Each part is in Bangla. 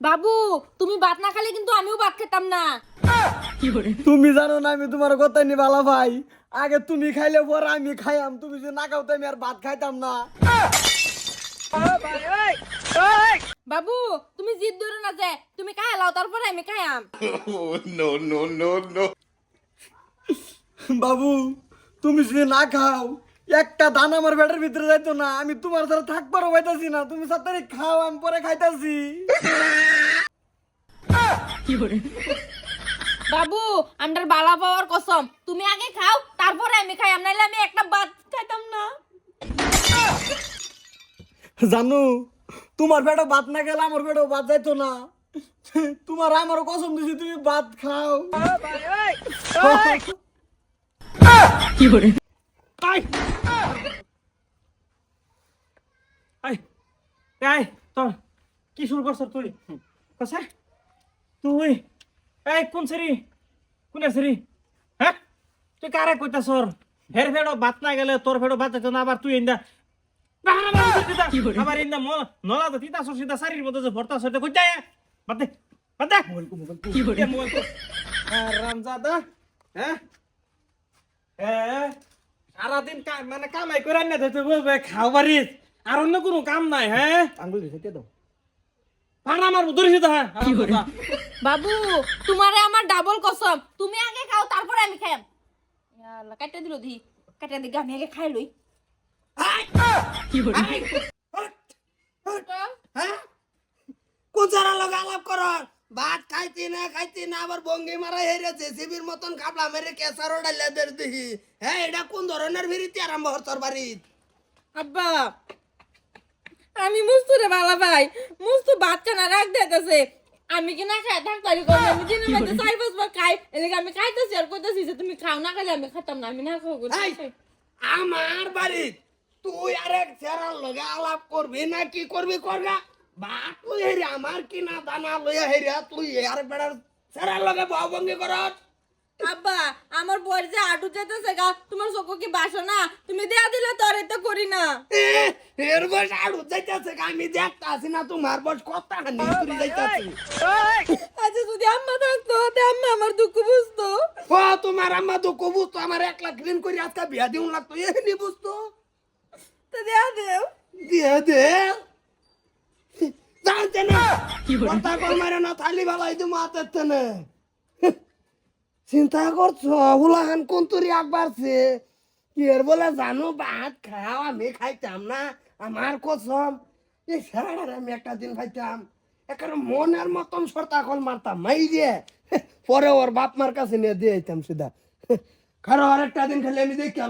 বাবু তুমি ভাত না খালে কিন্তু আমিও ভাত খেতাম না। তুমি জানো না আমি তোমার কথা নি বালা ভাই। আগে তুমি খাইলে পরে আমি খাইয়াম তুমি যদি না খাও আমি আর ভাত খাইতাম না। বাবু তুমি জিদ ধরো না যে তুমি খাই লাও তারপরে আমি খাইয়াম। বাবু তুমি যদি না খাও একটা দান আমার পেটের ভিতরে যাইতো না আমি তোমার সাথে থাকবারও পাইতাছি না তুমি সাথে খাও আমি পরে খাইতাছি। বাবু আমার বালা পাওয়ার কসম তুমি আগে খাও তারপরে আমি খাইয়াম নাইলে আমি একটা ভাত খাইতাম না। জানু তোমার পেটে ভাত না গেলে আমার পেটেও ভাত যাইতো না। তোমার আমারও কসম দিছি তুমি ভাত খাও। আই আই আই তোর কি শুরু করছ তুই? কসা? তুই? এই কোন সেরি কোন সেরি হ্যাঁ? তুই কারে কইতাছ হের ফেড়ো বাত না গেলে তোর ফেড়ো বাত না আবার তুই ইন্দা আবার ইন্দা ম নলা তো তিতা সসিদা শারীর মধ্যে যে ভর্তা সইতে কই যায়? বাদ দে বাদ দে। কি করে মোবাইল তো রামজাদা হ্যাঁ? হ্যাঁ সারাদিন মানে কামাই করে না দিতে বলবে খাও বাড়িত আর অন্য কোনো কাম নাই হ্যাঁ? আঙ্গুল দিছে দাও? পাড়া মারবো ধরেছি তো হ্যাঁ। বাবু তোমারে আমার ডাবল কসম। তুমি আগে খাও তারপরে আমি ইয়াল্লা কাটে দিল দি। কাটে দি আমি আগে খাই লই। হ্যাঁ? কোন সারা লোক আলাপ করর ভাত খাইতি না খাইতি না আবার বঙ্গি মারা হেরে জেসিবির মতন কাপলা মেরে কেসার ডাইলে দের দিহি। হ্যাঁ এটা কোন ধরনের বিরতি আরম্ভ হর তোর বাড়িত? আব্বা আমি মুস্তু রে বালা ভাই। মুস্তু বাচ্চা না রাখ দিতেছে আমি কি না খাই থাকতারি করি আমি দিনের মধ্যে চার পাঁচ বার খাই। এদিকে আমি খাইতেছি আর কইতেছি যে তুমি খাও না খাইলে আমি খাতাম না আমি না খাও এই, আমার বাড়িত তুই আরেক সেরার লগে আলাপ করবি না কি করবি করগা ভাত লই হেরি আমার কিনা দানা লইয়া হেরি তুই আর বেড়ার সেরার লগে বঙ্গি করত আব্বা বর যে আটু যেতেছে গা তোমার চোখ কি বাসো না? তুমি দেয়া দিলে তোর তো করি না। এর বস আড়ু যাইতাছে আমি দেখতা আছি না তোমার বস কত হানি তুই যাইতাছি আচ্ছা যদি আম্মা থাকতো তে আম্মা আমার দুঃখ বুঝতো। ও তোমার আম্মা তো কবু তো আমার এক লাখ ঋণ করে আজকে বিয়া দিউন লাগতো এখানে বুঝতো। তো দেয়া দেও। দিয়ে দে জানতে না কথা কল মারে না থালি ভালাই দি মাতাতে না চিন্তা করছ? হুলাহান কোন তুরি একবারছে কি এর বলে জানো ভাত খাও আমি খাইতাম না আমার কসম। এই সারাটার আমি একটা দিন খাইতাম। একেবারে মনের মতন সর্তা কল মারতাম মাই দিয়ে। পরে ওর বাপ মার কাছে নিয়ে দিয়ে আইতাম সিধা। খারো আর একটা দিন খালি আমি দেখি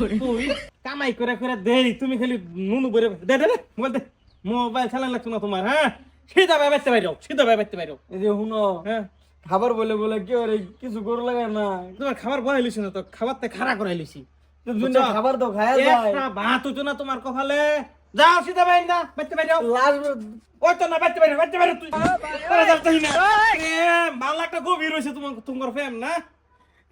করে তুই কামাই করে করে দেই তুমি খালি নুনু করে দে দে দে মোবাইল দে। মোবাইল চালান লাগতো না তোমার হ্যাঁ? সিধা ভাবে বাইতে বাইরো সিধা ভাবে বাইতে বাইরো। এই যে শুনো হ্যাঁ? খাবার বলে বলে কি ওরে কিছু গরু লাগে না? তোমার খাবার বহাই লিছি না তো খাবার তে খাড়া করাই লিছি তো খাবার তো খায়া যায়। একটা ভাত হতো না তোমার কপালে। যাও সিধা বাইন না বাইতে বাইরো লাস্ট ওই তো না বাইতে বাইরো বাইতে বাইরো তুই তোরা যাচ্ছিস না। প্রেম ভালো একটা গভীর হয়েছে তোমার তোমার প্রেম না?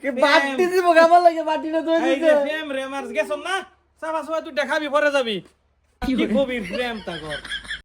কি বাটি দিব খাবার লাগে বাটিটা তো এই দিতে প্রেম রে আমার গেছ না? সাবা সাবা তুই দেখাবি পরে যাবি। কি গভীর প্রেম তা কর।